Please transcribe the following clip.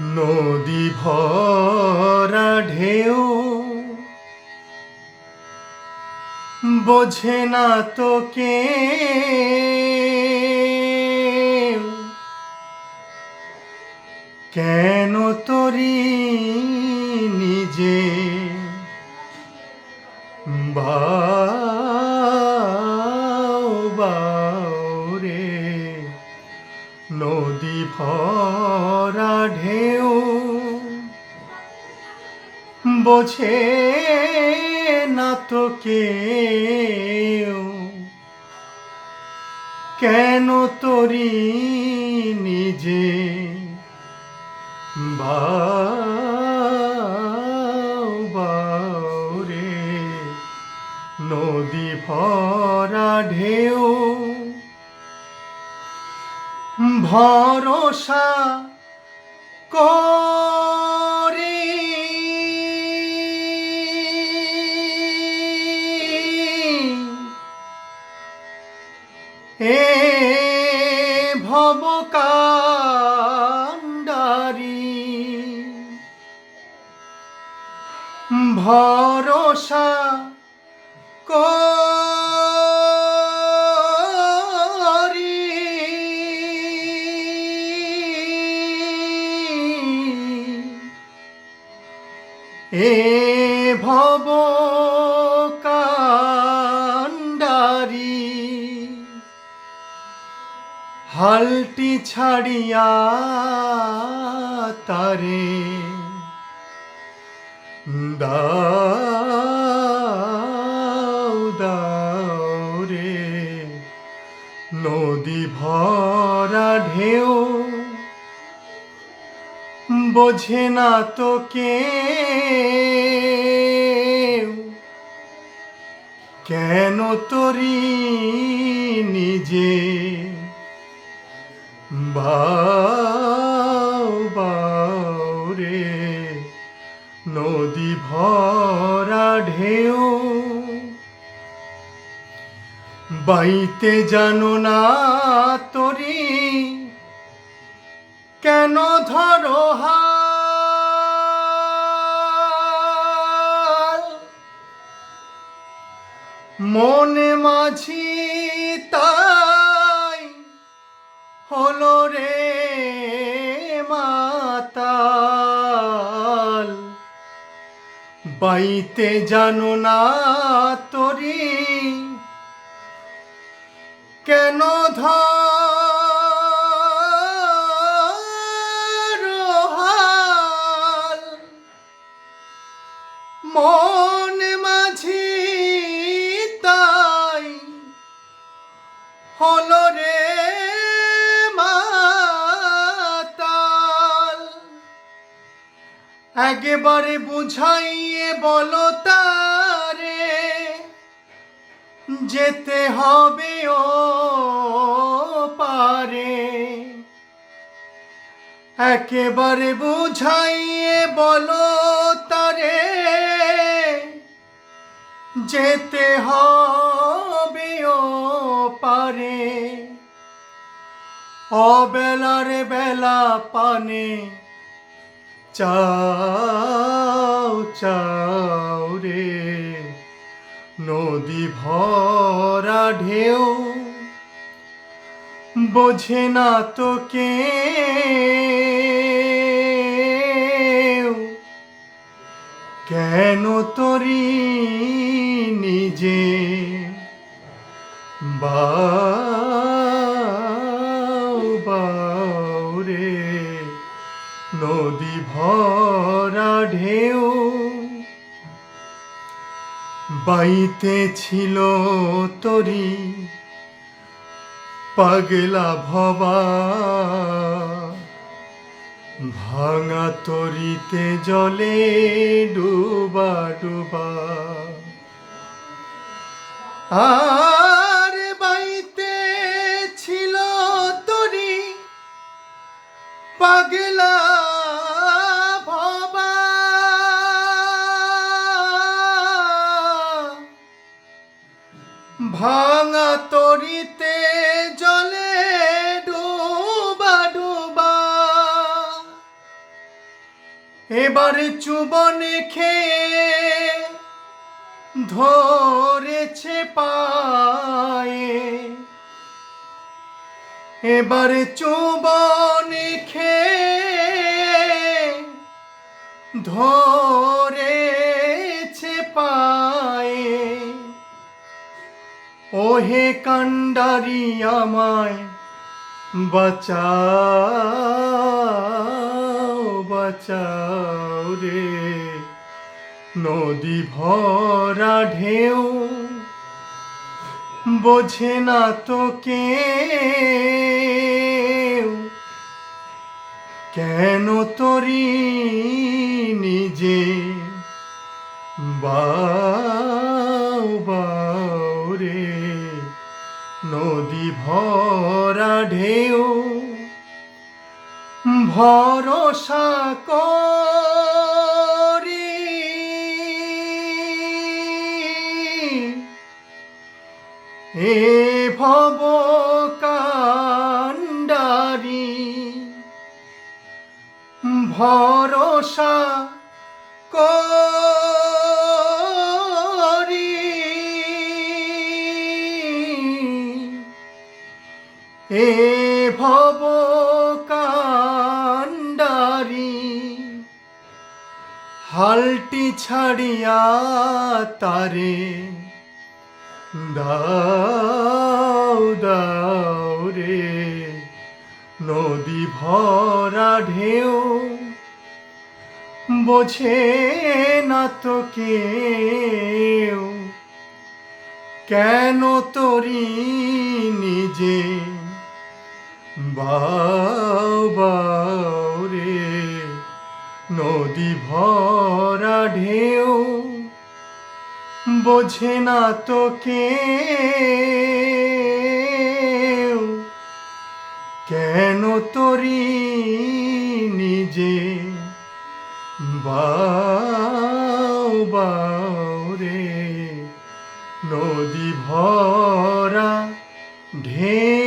নদী ভরা ঢেউ। বোঝে না তোকে কেন তরি নিজে নদী ভরা ঢেউ। বোঝে না তো কেউ। কেন তোরি নিজে বাও বাও রে? নদী ভরা ঢেউ। ভরসা করে। এ ভবকান্ডারি ভরসা করি হালটি ছাড়িয়া তারে দাও দাও রে। নদী ভরা ঢেউ, বোঝে না তো কে কেন তরি নিজে বাও বাও রে। নদী ভরা ঢেউ। বাইতে জানো না তোরি। কেন ধরো মনে মাঝি বাইতে জানো না তোরি। কেন ধরো হাল? মন মাঝি তাই হলো একেবারে বুঝাইয়ে বলো তারে, যেতে হবে ও পারে। একেবারে বুঝাইয়ে বলো তারে, যেতে হবে ও পারে। অবেলার বেলা পানে চাও চাও রে। নদী ভরা ঢেউ বোঝে না তো কে? কেন তরি নিজে রে নদী ভরা ঢেউ বাইতে ছিল তরি পাগলা ভবা। ভাঙা তরিতে জলে ডুবা ডুবা। আর বাইতে ছিল তরি পাগলা ভাঙা তরিতে জলে ডুবা ডুবা। এবারে চুবনে খেয়ে ধরেছে পায়ে। এবারে চুবনে খেয়ে ধরেছে ওহে কান্ডারি আমায় বাঁচাও বাঁচাও রে। নদী ভরা ঢেউ বোঝে না তো কেউ কেন তরি নিজে? বাউ নদী ভরা ঢেউ ভরসা করি। এ ভব কান্ডারি ভরসা হালটি ছাড়িয়া তারে। দাও দাও রে, নদী ভরা ঢেউ। বোঝে না তো কেউ, কেন তরি নিজে? বাউ রে। নদী ভরা ঢেউ, বোঝে না তো কেউ। কেন তরি নিজে বাউ বাউ রে? নদী ভরা ঢেউ